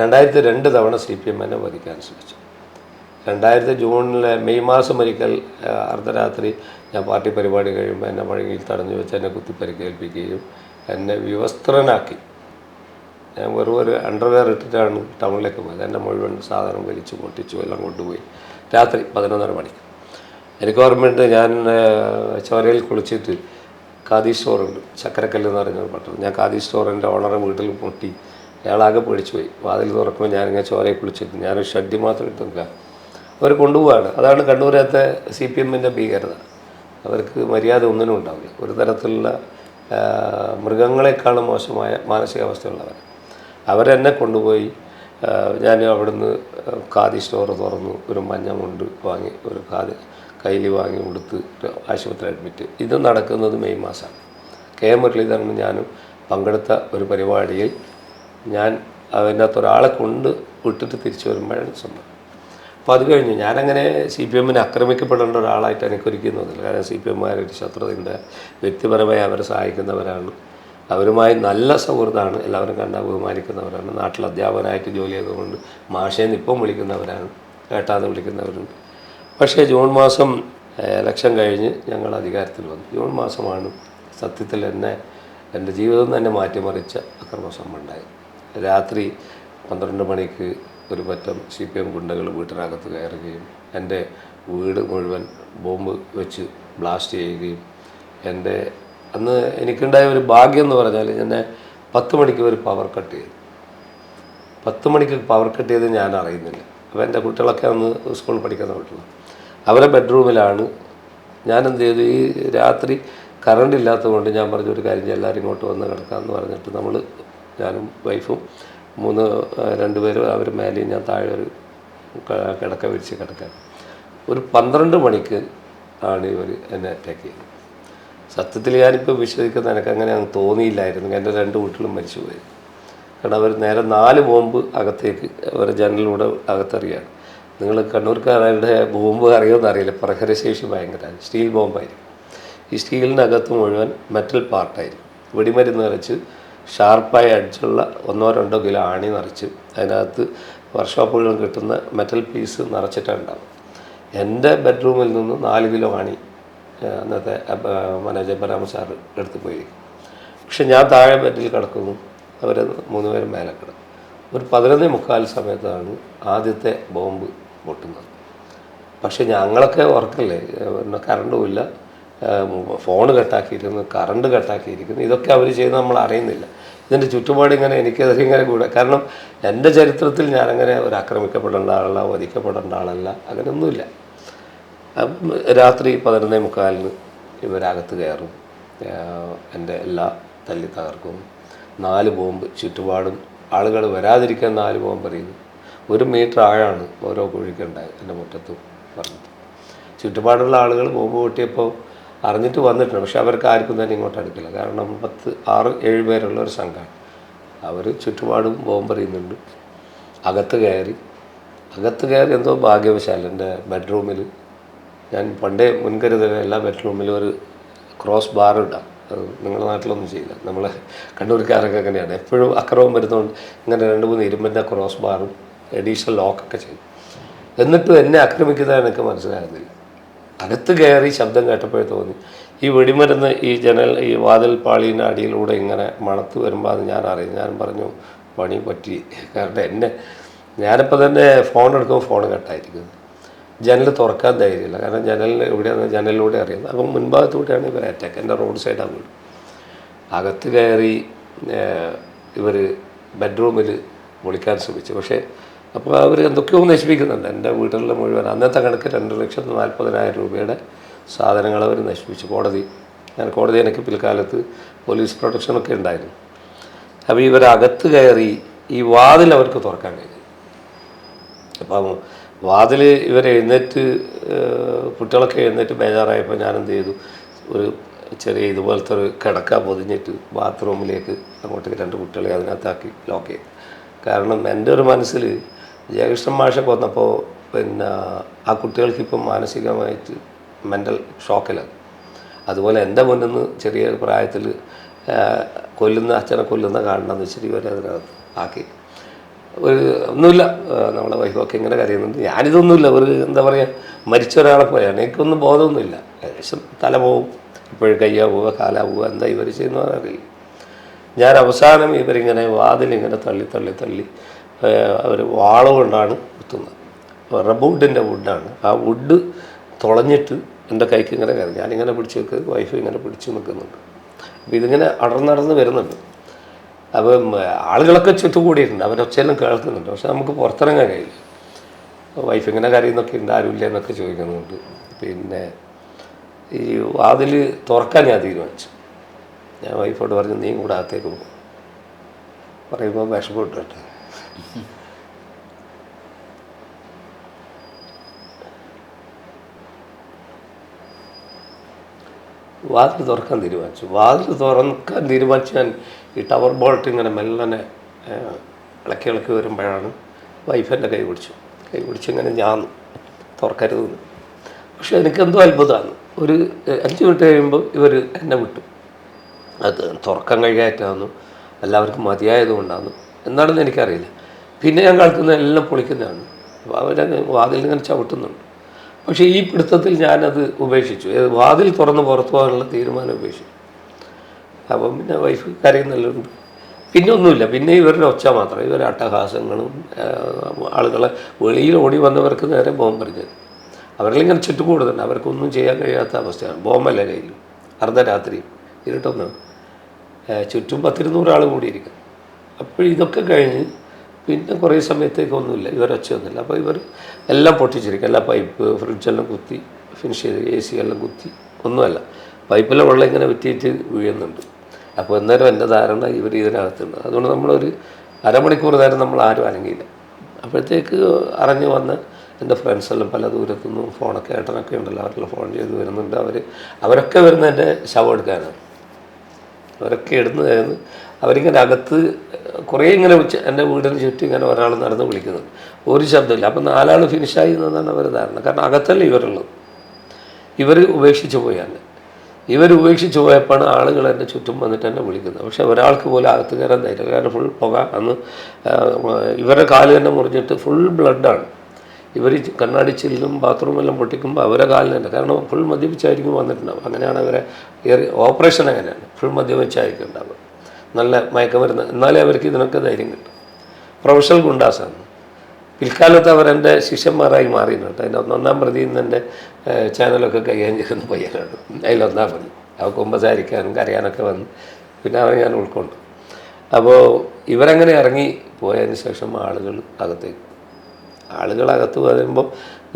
രണ്ടായിരത്തി രണ്ട് തവണ സി പി എമ്മിനെ വധിക്കാൻ ശ്രമിച്ചു. രണ്ടായിരത്തി ജൂണിലെ മെയ് മാസം ഒരിക്കൽ അർദ്ധരാത്രി ഞാൻ പാർട്ടി പരിപാടി കഴിയുമ്പോൾ എന്നെ വഴങ്ങിയിൽ തടഞ്ഞു വെച്ച് എന്നെ കുത്തിപ്പരിക്കേൽപ്പിക്കുകയും എന്നെ വിവസ്ത്രനാക്കി. ഞാൻ വെറും ഒരു അണ്ടർവെയർ ഇട്ടിട്ടാണ് ടൗണിലേക്ക് പോയത്. എന്റെ മുഴുവൻ സാധനം വലിച്ചു പൊട്ടിച്ചു എല്ലാം കൊണ്ടുപോയി. രാത്രി പതിനൊന്നര മണിക്ക്. എനിക്ക് ഓർമ്മയുണ്ട് ഞാൻ ചോരയിൽ കുളിച്ചിട്ട് ഖാദി സ്റ്റോറുണ്ട്. ചക്കരക്കല്ല് എന്ന് പറയുന്ന പട്ടണം. ഞാൻ ഖാദി സ്റ്റോറിന്റെ ഓണറെ വീട്ടിൽ മുട്ടി അയാളാകെ പേടിച്ചു പോയി വാതിൽ തുറക്കുമ്പോൾ ഞാനിങ്ങനെ ചോരയെ കുളിച്ചിട്ട് ഞാനൊരു ഷഡ്ഡി മാത്രം ഇട്ടില്ല അവർ കൊണ്ടുപോവാണ്. അതാണ് കണ്ണൂരത്തെ സി പി എമ്മിന്റെ ഭീകരത. അവർക്ക് മര്യാദ ഒന്നിനും ഉണ്ടാവില്ല. ഒരു തരത്തിലുള്ള മൃഗങ്ങളെക്കാളും മോശമായ മാനസികാവസ്ഥയുള്ളവർ. അവരെന്നെ കൊണ്ടുപോയി ഞാൻ അവിടുന്ന് ഖാദി സ്റ്റോർ തുറന്നു ഒരു മഞ്ഞ കൊണ്ട് വാങ്ങി ഒരു ഖാദി കയ്യിൽ വാങ്ങി കൊടുത്ത് ആശുപത്രി അഡ്മിറ്റ്. ഇത് നടക്കുന്നത് മെയ് മാസമാണ് കെ എം മുരളീധരനും ഞാനും പങ്കെടുത്ത ഒരു പരിപാടിയിൽ ഞാൻ അതിനകത്ത് ഒരാളെ കൊണ്ട് വിട്ടിട്ട് തിരിച്ചു വരുമ്പോഴാണ് സംഭവം. അപ്പോൾ അത് കഴിഞ്ഞ് ഞാനങ്ങനെ സി പി എമ്മിനെ ആക്രമിക്കപ്പെടേണ്ട ഒരാളായിട്ട് എനിക്ക് ഒരിക്കലും തോന്നില്ല കാരണം സി പി എമ്മുകാരൊരു ശത്രുതയുണ്ട്. വ്യക്തിപരമായി അവരെ സഹായിക്കുന്നവരാണ്. അവരുമായി നല്ല സൗഹൃദമാണ്. എല്ലാവരും കണ്ടാൽ ബഹുമാനിക്കുന്നവരാണ് നാട്ടിൽ അധ്യാപകനായിട്ട് ജോലി ചെയ്തുകൊണ്ട് മാഷേന്ന് ഇപ്പം വിളിക്കുന്നവരാണ്. കേട്ടാന്ന് വിളിക്കുന്നവരുണ്ട്. പക്ഷേ ജൂൺ മാസം ഇലക്ഷൻ കഴിഞ്ഞ് ഞങ്ങൾ അധികാരത്തിൽ വന്നു. ജൂൺ മാസമാണ് സത്യത്തിൽ എന്നെ എന്റെ ജീവിതം തന്നെ മാറ്റിമറിച്ച അക്രമസംഭവം ഉണ്ടായി രാത്രി പന്ത്രണ്ട് മണിക്ക് ഒരു പറ്റം സി പി എം ഗുണ്ടകൾ വീട്ടിനകത്ത് കയറുകയും എന്റെ വീട് മുഴുവൻ ബോംബ് വെച്ച് ബ്ലാസ്റ്റ് ചെയ്യുകയും എന്റെ അന്ന് എനിക്കുണ്ടായ ഒരു ഭാഗ്യം എന്ന് പറഞ്ഞാൽ എന്നെ പത്ത് മണിക്ക് ഒരു പവർ കട്ട് ചെയ്തു. പത്ത് മണിക്ക് പവർ കട്ട് ചെയ്ത് ഞാൻ അറിയുന്നില്ല. അപ്പോൾ എന്റെ കുട്ടികളൊക്കെ അന്ന് സ്കൂളിൽ പഠിക്കുന്ന കുട്ടികളാണ്. അവരെ ബെഡ്റൂമിലാണ് ഞാൻ എന്ത് ചെയ്തു? ഈ രാത്രി കറണ്ട് ഇല്ലാത്തതുകൊണ്ട് ഞാൻ പറഞ്ഞു ഒരു കാര്യം എല്ലാവരും ഇങ്ങോട്ട് വന്ന് കിടക്കാമെന്ന് പറഞ്ഞിട്ട് നമ്മൾ ഞാനും വൈഫും മൂന്ന് രണ്ടുപേരും അവർ മേലെയും ഞാൻ താഴെ ഒരു കിടക്ക വിരിച്ച് കിടക്കാൻ ഒരു പന്ത്രണ്ട് മണിക്ക് ആണ് ഇവർ എന്നെ അറ്റാക്ക് ചെയ്തത്. സത്യത്തിൽ ഞാനിപ്പോൾ വിശ്വസിക്കുന്ന എനിക്ക് അങ്ങനെ അങ്ങ് തോന്നിയില്ലായിരുന്നു. എന്റെ രണ്ട് വീട്ടിലും മരിച്ചുപോയി. കാരണം അവർ നേരെ നാല് ബോംബ് അകത്തേക്ക് അവർ ജനലിലൂടെ അകത്തെറിയാണ്. നിങ്ങൾ കണ്ണൂർക്കാരുടെ ബോംബ് അറിയുമെന്ന് അറിയില്ല പ്രഹരശേഷി ഭയങ്കരമാണ്. സ്റ്റീൽ ബോംബായിരിക്കും. ഈ സ്റ്റീലിനകത്ത് മുഴുവൻ മെറ്റൽ പാർട്ടായിരിക്കും വെടിമരുന്ന് നിറച്ച് ഷാർപ്പായ അടിച്ചുള്ള ഒന്നോ രണ്ടോ കിലോ ആണി നിറച്ച് അതിനകത്ത് വർക്ക്ഷോപ്പുകളിൽ കിട്ടുന്ന മെറ്റൽ പീസ് നിറച്ചിട്ടുണ്ടാവും. എന്റെ ബെഡ്റൂമിൽ നിന്ന് നാല് കിലോ ആണി അന്നത്തെ മനോജ് ബരാമ സാറ് എടുത്ത് പോയി പക്ഷെ ഞാൻ താഴെ ബെഡിൽ കിടക്കുന്നു അവർ മൂന്ന് പേരും മേലെ കിടക്കും. ഒരു പതിനൊന്നേ മുക്കാൽ സമയത്താണ് ആദ്യത്തെ ബോംബ് പൊട്ടുന്നത്. പക്ഷേ ഞങ്ങളൊക്കെ ഉറക്കല്ലേ പിന്നെ കറണ്ടും ഇല്ല ഫോൺ കട്ടാക്കിയിരിക്കുന്നു കറണ്ട് കട്ടാക്കിയിരിക്കുന്നു. ഇതൊക്കെ അവർ ചെയ്ത് നമ്മൾ അറിയുന്നില്ല. ഇതിന്റെ ചുറ്റുപാട് ഇങ്ങനെ എനിക്കതൊക്കെ ഇങ്ങനെ കൂടെ. കാരണം എന്റെ ചരിത്രത്തിൽ ഞാനങ്ങനെ ഒരു ആക്രമിക്കപ്പെടേണ്ട ആളല്ല വധിക്കപ്പെടേണ്ട ആളല്ല അങ്ങനെയൊന്നുമില്ല. രാത്രി പതിനൊന്നേ മുക്കാലിന് ഇവരകത്ത് കയറും. എന്റെ എല്ലാ തല്ലി തകർക്കും. നാല് ബോംബ് ചുറ്റുപാടും ആളുകൾ വരാതിരിക്കാൻ നാല് ബോംബ് എറിയുന്നു. ഒരു മീറ്റർ ആഴാണ് ഓരോ കുഴിക്കുണ്ടായത് എന്റെ മുറ്റത്തും പറഞ്ഞത്. ചുറ്റുപാടുള്ള ആളുകൾ ബോംബ് പൊട്ടിയപ്പോൾ അറിഞ്ഞിട്ട് വന്നിട്ടുണ്ട്. പക്ഷെ അവർക്ക് ആർക്കും തന്നെ ഇങ്ങോട്ട് അടുക്കില്ല. കാരണം പത്ത് ആറ് ഏഴ് പേരുള്ള ഒരു സംഘമാണ് അവർ ചുറ്റുപാടും ബോംബെറിയുന്നുണ്ട് അകത്ത് കയറി. അകത്ത് കയറി എന്തോ ഭാഗ്യവശാൽ എന്റെ ബെഡ്റൂമിൽ ഞാൻ പണ്ടേ മുൻകരുതൽ എല്ലാ ബെഡ്റൂമിലും ഒരു ക്രോസ് ബാർ ഇടാം. അത് നിങ്ങളുടെ നാട്ടിലൊന്നും ചെയ്യില്ല. നമ്മൾ കണ്ണൂർക്കാരൊക്കെ അങ്ങനെയാണ്. എപ്പോഴും അക്രമം വരുന്നതുകൊണ്ട് ഇങ്ങനെ രണ്ട് മൂന്ന് ഇരുമ്പിന്റെ ക്രോസ് ബാറും എഡീഷണൽ ലോക്കൊക്കെ ചെയ്യും. എന്നിട്ടും എന്നെ ആക്രമിക്കുന്നതാണ് എനിക്ക് മനസ്സിലാകുന്നില്ല. അകത്ത് കയറി ശബ്ദം കേട്ടപ്പോഴേ തോന്നി. ഈ വെടിമരുന്ന് ഈ ജനൽ ഈ വാതിൽ പാളീന്റെ അടിയിലൂടെ ഇങ്ങനെ മണത്ത് വരുമ്പോൾ അത് ഞാൻ അറിയും ഞാൻ പറഞ്ഞു പണി പറ്റി. കാരണം എന്നെ ഞാനിപ്പോൾ തന്നെ ഫോൺ എടുക്കുമ്പോൾ ഫോൺ കട്ടായിരിക്കുന്നത് ജനൽ തുറക്കാൻ ധൈര്യമില്ല. കാരണം ജനലിൽ എവിടെയാണ് ജനലിലൂടെ അറിയുന്നത് അപ്പം മുൻഭാഗത്തൂടെയാണ് ഇവർ അറ്റാക്ക് എന്റെ റോഡ് സൈഡാണ് വീട്. അകത്ത് കയറി ഇവർ ബെഡ്റൂമിൽ വിളിക്കാൻ ശ്രമിച്ചു. പക്ഷേ അപ്പോൾ അവർ എന്തൊക്കെയോ നശിപ്പിക്കുന്നുണ്ട്. എന്റെ വീട്ടിലെ മുഴുവൻ അന്നത്തെ കണക്ക് രണ്ട് ലക്ഷത്തി നാൽപ്പതിനായിരം രൂപയുടെ സാധനങ്ങൾ അവർ നശിപ്പിച്ചു. കോടതി ഞാൻ കോടതി എനിക്ക് പിൽക്കാലത്ത് പോലീസ് പ്രൊട്ടക്ഷനൊക്കെ ഉണ്ടായിരുന്നു. അപ്പോൾ ഇവരകത്ത് കയറി ഈ വാതിൽ അവർക്ക് തുറക്കാൻ കഴിഞ്ഞു. അപ്പം വാതിൽ ഇവർ എഴുന്നേറ്റ് കുട്ടികളൊക്കെ എഴുന്നേറ്റ് ബേജാറായപ്പോൾ ഞാൻ എന്ത് ചെയ്തു? ഒരു ചെറിയ ഇതുപോലത്തെ ഒരു കിടക്ക പൊതിഞ്ഞിട്ട് ബാത്റൂമിലേക്ക് അങ്ങോട്ടേക്ക് രണ്ട് കുട്ടികളെ അതിനകത്താക്കി ലോക്ക് ചെയ്തു. കാരണം എന്റെ ഒരു മനസ്സിൽ ജയകൃഷ്ണൻ മാഷെ കൊന്നപ്പോൾ പിന്നെ ആ കുട്ടികൾക്ക് ഇപ്പം മാനസികമായിട്ട് മെന്റൽ ഷോക്കിലാണ് അതുപോലെ എന്റെ മുന്നിൽ നിന്ന് ചെറിയ പ്രായത്തിൽ കൊല്ലുന്ന അച്ഛനെ കൊല്ലുന്ന കാണണമെന്ന് വെച്ചിട്ട് ഇവരെ അതിനകത്ത് ആക്കി. ഒരു ഒന്നുമില്ല നമ്മളെ വൈഫൊക്കെ ഇങ്ങനെ കരയുന്നുണ്ട്. ഞാനിതൊന്നുമില്ല ഒരു എന്താ പറയുക മരിച്ച ഒരാളെ പോലെയാണ്. എനിക്കൊന്നും ബോധമൊന്നുമില്ല. ഏകദേശം തല പോവും ഇപ്പോഴും കയ്യാ പോവുക കാലാ പോവുക എന്താ ഇവർ ചെയ്യുന്നവരറിയില്ല ഞാൻ അവസാനം ഇവരിങ്ങനെ വാതിലിങ്ങനെ തള്ളി തള്ളി തള്ളി അവർ വാള കൊണ്ടാണ് കുത്തുന്നത്. റബ്ബുഡിന്റെ വുഡാണ്. ആ വുഡ് തുളഞ്ഞിട്ട് എന്റെ കൈക്ക് ഇങ്ങനെ കയറി. ഞാനിങ്ങനെ പിടിച്ച് വെക്ക് വൈഫ് ഇങ്ങനെ പിടിച്ച് നിൽക്കുന്നുണ്ട്. അപ്പോൾ ഇതിങ്ങനെ അടർന്നടർന്ന് വരുന്നുണ്ട്. അപ്പം ആളുകളൊക്കെ ചുറ്റുകൂടിയിട്ടുണ്ട്. അവരൊച്ചയെല്ലാം കേൾക്കുന്നുണ്ട്. പക്ഷെ നമുക്ക് പുറത്തിറങ്ങാൻ കഴിയില്ല. വൈഫ് ഇങ്ങനെ കരയുന്നൊക്കെ ഉണ്ട്. ആരുമില്ല എന്നൊക്കെ ചോദിക്കുന്നുണ്ട്. പിന്നെ ഈ വാതിൽ തുറക്കാൻ ഞാൻ തീരുമാനിച്ചു. ഞാൻ വൈഫോട് പറഞ്ഞു നീ കൂടെ അകത്തേക്ക് പോകും പറയുമ്പോൾ വിഷമപ്പെട്ടു കേട്ടോ. വാതിൽ തുറക്കാൻ തീരുമാനിച്ചു. വാതിൽ തുറക്കാൻ തീരുമാനിച്ച് ഞാൻ ഈ ടവർ ബോൾട്ട് ഇങ്ങനെ മെല്ലനെ ഇളക്കി ഇളക്കി വരുമ്പോഴാണ് വൈഫ് കൈ പിടിച്ചു. കൈ പിടിച്ച് ഇങ്ങനെ ഞാൻ തുറക്കരുതെന്ന് പക്ഷെ എനിക്കെന്തോ അത്ഭുതമാണ്. ഒരു അഞ്ച് മിനിറ്റ് കഴിയുമ്പോൾ ഇവർ എന്നെ വിട്ടു. അത് തുറക്കാൻ കഴിയാറ്റാന്നു എല്ലാവർക്കും മതിയായതുകൊണ്ടാണ് എന്നാണെന്ന് എനിക്കറിയില്ല. പിന്നെ ഞാൻ കളിക്കുന്ന എല്ലാം പൊളിക്കുന്നതാണ്. അപ്പോൾ അവരങ്ങ് വാതിൽ ഇങ്ങനെ ചവിട്ടുന്നുണ്ട്. പക്ഷേ ഈ പിടുത്തത്തിൽ ഞാനത് ഉപേക്ഷിച്ചു. വാതിൽ തുറന്ന് പുറത്തു പോകാനുള്ള തീരുമാനം ഉപേക്ഷിച്ചു. അപ്പം പിന്നെ വൈഫ് കരയുന്നെല്ലാം പിന്നെ ഒന്നുമില്ല. പിന്നെ ഇവരുടെ ഒച്ച മാത്രം. ഇവരുടെ അട്ടഹാസങ്ങളും ആളുകളെ വെളിയിൽ ഓടി വന്നവർക്ക് നേരെ ബോംബ് ബോംബെറിഞ്ഞത് അവരിലിങ്ങനെ ചുറ്റുകൂടുന്നുണ്ട്. അവർക്കൊന്നും ചെയ്യാൻ കഴിയാത്ത അവസ്ഥയാണ്. ബോംബല്ല കയ്യിൽ. അർദ്ധരാത്രി. ഇരുട്ടൊന്ന്. ചുറ്റും പത്തിരുന്നൂറ് ആൾ കൂടിയിരിക്കും അപ്പോൾ ഇതൊക്കെ കഴിഞ്ഞ് പിന്നെ കുറേ സമയത്തേക്ക് ഒന്നുമില്ല. ഇവർ ഇവരൊച്ചയൊന്നുമില്ല അപ്പോൾ ഇവർ എല്ലാം പൊട്ടിച്ചിരിക്കും. എല്ലാ പൈപ്പ് ഫ്രിഡ്ജെല്ലാം കുത്തി ഫിനിഷ് ചെയ്ത് എ സി എല്ലാം കുത്തി. ഒന്നുമല്ല. പൈപ്പിലെ വെള്ളം ഇങ്ങനെ വിറ്റിയിട്ട് വീഴുന്നുണ്ട്. അപ്പോൾ അന്നേരം എന്റെ ധാരണ ഇവർ ഇതിനകത്തുണ്ട് അതുകൊണ്ട് നമ്മളൊരു അരമണിക്കൂർ നേരം നമ്മൾ ആരും അനങ്ങിയില്ല. അപ്പോഴത്തേക്ക് അറിഞ്ഞു വന്ന എന്റെ ഫ്രണ്ട്സെല്ലാം പല ദൂരത്തു നിന്നും ഫോണൊക്കെ ഏട്ടനൊക്കെ ഉണ്ടല്ലോ അവരെല്ലാം ഫോൺ ചെയ്ത് വരുന്നുണ്ട്. അവർ അവരൊക്കെ വരുന്ന എന്റെ ശവം എടുക്കാനാണ്. അവരൊക്കെ ഇടുന്നു കഴിഞ്ഞ് അവരിങ്ങനെ അകത്ത് കുറേ ഇങ്ങനെ എന്റെ വീടിന് ചുറ്റും ഇങ്ങനെ ഒരാൾ നടന്ന് വിളിക്കുന്നുണ്ട് ഒരു ശബ്ദമില്ല. അപ്പം നാലാൾ ഫിനിഷായി എന്നതാണ് അവർ ധാരണ. കാരണം അകത്തല്ല ഇവരുള്ളത് ഇവർ ഉപേക്ഷിച്ച് പോയാണ്. ഇവർ ഉപേക്ഷിച്ച് പോയപ്പോഴാണ് ആളുകൾ എന്റെ ചുറ്റും വന്നിട്ട് എന്നെ വിളിക്കുന്നത്. പക്ഷേ ഒരാൾക്ക് പോലും അകത്ത് കയറാൻ ധൈര്യം കാരണം ഫുൾ പുക അന്ന് ഇവരുടെ കാൽ തന്നെ മുറിഞ്ഞിട്ട് ഫുൾ ബ്ലഡാണ് ഇവർ കണ്ണാടി ചില്ലും ബാത്റൂമെല്ലാം പൊട്ടിക്കുമ്പോൾ അവരെ കാലിന് തന്നെ. കാരണം ഫുൾ മദ്യപിച്ചായിരിക്കും വന്നിട്ടുണ്ടാവും അങ്ങനെയാണ് അവരെ ഓപ്പറേഷൻ അങ്ങനെയാണ്. ഫുൾ മദ്യപിച്ചായിരിക്കും ഉണ്ടാവുക. നല്ല മയക്കമരുന്ന് എന്നാലേ അവർക്ക് ഇതിനൊക്കെ ധൈര്യം കിട്ടും. പ്രൊഫഷണൽ ഗുണ്ടാസാണ്. പിൽക്കാലത്ത് അവർ എന്റെ ശിഷ്യന്മാരായി മാറിയിട്ടുണ്ട് അതിന്റെ ഒന്നൊന്നാം പ്രതി ഇന്ന് എന്റെ ചാനലൊക്കെ കൈകാര്യം ചെയ്യുന്ന പയ്യനാണ്. അതിലൊന്നാം പ്രതി. അവ കുമ്പസാരിക്കാനും കരയാനൊക്കെ വന്ന് പിന്നെ അവരെ ഞാൻ ഉൾക്കൊണ്ടു. അപ്പോൾ ഇവരങ്ങനെ ഇറങ്ങി പോയതിന് ശേഷം ആളുകൾ അകത്തേക്ക്. ആളുകൾ അകത്ത് വരുമ്പോൾ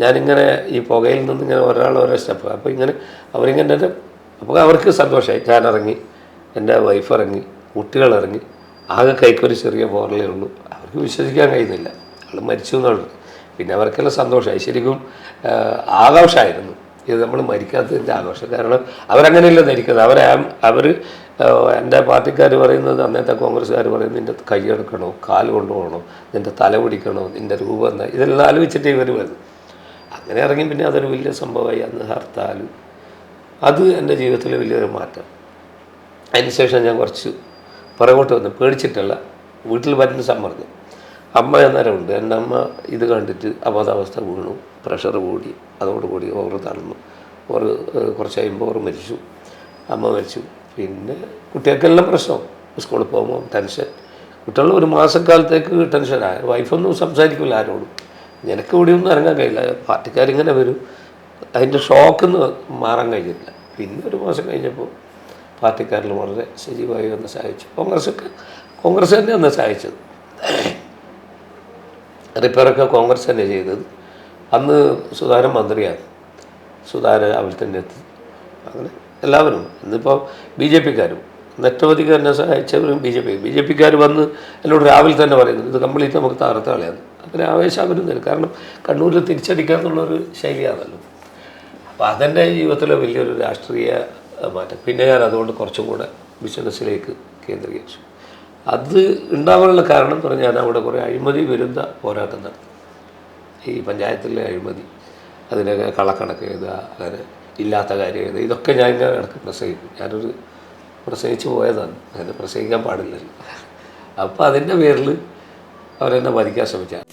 ഞാനിങ്ങനെ ഈ പുകയിൽ നിന്ന് ഇങ്ങനെ ഒരാൾ ഓരോ സ്റ്റെപ്പ്. അപ്പോൾ ഇങ്ങനെ അവരിങ്ങനെ അപ്പോൾ അവർക്ക് സന്തോഷമായി ഞാൻ ഇറങ്ങി എന്റെ വൈഫ് ഇറങ്ങി. കുട്ടികൾ ഇറങ്ങി ആകെ കൈക്കൊരു ചെറിയ പോറലേ ഉള്ളൂ. അവർക്ക് വിശ്വസിക്കാൻ കഴിയുന്നില്ല. ആൾ മരിച്ചു എന്നുള്ളത് പിന്നെ അവർക്കെല്ലാം സന്തോഷമായി. ശരിക്കും ആഘോഷമായിരുന്നു. ഇത് നമ്മൾ മരിക്കാത്തതിന്റെ ആഘോഷം. കാരണം അവരങ്ങനെയല്ല ധരിക്കുന്നത്. അവരെ അവർ എന്റെ പാർട്ടിക്കാർ പറയുന്നത് അന്നത്തെ കോൺഗ്രസ്സുകാർ പറയുന്നത് നിന്റെ കൈയെടുക്കണോ കാൽ കൊണ്ടുപോകണോ? നിന്റെ തല പിടിക്കണോ? നിന്റെ രൂപം എന്താ? ഇതെല്ലാം ആലോചിച്ചിട്ട് ഇവർ വരുന്നത് അങ്ങനെ ഇറങ്ങി പിന്നെ അതൊരു വലിയ സംഭവമായി അന്ന് ഹർത്താൽ അത് എന്റെ ജീവിതത്തിൽ വലിയൊരു മാറ്റം. അതിനുശേഷം ഞാൻ കുറച്ച് പുറകോട്ട് വന്ന് പേടിച്ചിട്ടല്ല വീട്ടിൽ വരുന്ന സമ്മർദ്ദം അമ്മ അന്നേരം ഉണ്ട് എന്റെ അമ്മ ഇത് കണ്ടിട്ട് അബോധാവസ്ഥ വീണു പ്രഷർ കൂടി അതോടുകൂടി ഓവർ തളർന്നു ഓർ കുറച്ച് കഴിയുമ്പോൾ ഓർ മരിച്ചു അമ്മ മരിച്ചു പിന്നെ കുട്ടികൾക്കെല്ലാം പ്രശ്നം സ്കൂളിൽ പോകുമ്പോൾ ടെൻഷൻ കുട്ടികൾ ഒരു മാസക്കാലത്തേക്ക് ടെൻഷനായ വൈഫൊന്നും സംസാരിക്കില്ല ആരോടും നിനക്ക് ഇവിടെ ഒന്നും ഇറങ്ങാൻ കഴിയില്ല പാർട്ടിക്കാരിങ്ങനെ വരും അതിന്റെ ഷോക്കെന്ന് മാറാൻ കഴിഞ്ഞില്ല പിന്നെ ഒരു മാസം കഴിഞ്ഞപ്പോൾ പാർട്ടിക്കാരിൽ വളരെ സജീവമായി വന്ന് സഹായിച്ചു. കോൺഗ്രസ്സൊക്കെ കോൺഗ്രസ് തന്നെ അന്ന് സഹായിച്ചത്. റിപ്പയറൊക്കെ കോൺഗ്രസ് തന്നെ ചെയ്തത്. അന്ന് സുധാരൻ മന്ത്രിയാണ്. സുധാരൻ രാവിലെ തന്നെ എത്തി. അങ്ങനെ എല്ലാവരും ഇന്നിപ്പോൾ ബി ജെ പിക്കാരും. നെറ്റവധിക്ക് തന്നെ സഹായിച്ചവരും B J P. B J പിക്കാർ വന്ന് എന്നോട് രാവിലെ തന്നെ പറയുന്നു ഇത് കംപ്ലീറ്റ് നമുക്ക് തകർത്ത് കളയാണ്. അങ്ങനെ ആവേശം അവരും തരും. കാരണം കണ്ണൂരിൽ തിരിച്ചടിക്കുക എന്നുള്ളൊരു ശൈലിയാണല്ലോ. അപ്പോൾ അതെന്റെ ജീവിതത്തിലെ വലിയൊരു രാഷ്ട്രീയ മാറ്റം. പിന്നെ ഞാൻ അതുകൊണ്ട് കുറച്ചും കൂടെ ബിസിനസ്സിലേക്ക് കേന്ദ്രീകരിച്ചു. അത് ഉണ്ടാവാനുള്ള കാരണം പറഞ്ഞാൽ ഞാൻ അവിടെ കുറേ അഴിമതി വിരുദ്ധ പോരാട്ടം നടത്തി ഈ പഞ്ചായത്തിലെ അഴിമതി അതിനെ കള്ളക്കണക്ക് എഴുതുക അങ്ങനെ ഇല്ലാത്ത കാര്യം എഴുതുക ഇതൊക്കെ ഞാൻ ഇങ്ങനെ ഇടയ്ക്ക് പ്രസംഗിക്കും. ഞാനൊരു പ്രസംഗിച്ച് പോയതാണ്. അങ്ങനെ പ്രസംഗിക്കാൻ പാടില്ലല്ലോ. അപ്പോൾ അതിന്റെ പേരിൽ അവരെന്നെ വധിക്കാൻ ശ്രമിച്ചാണ്.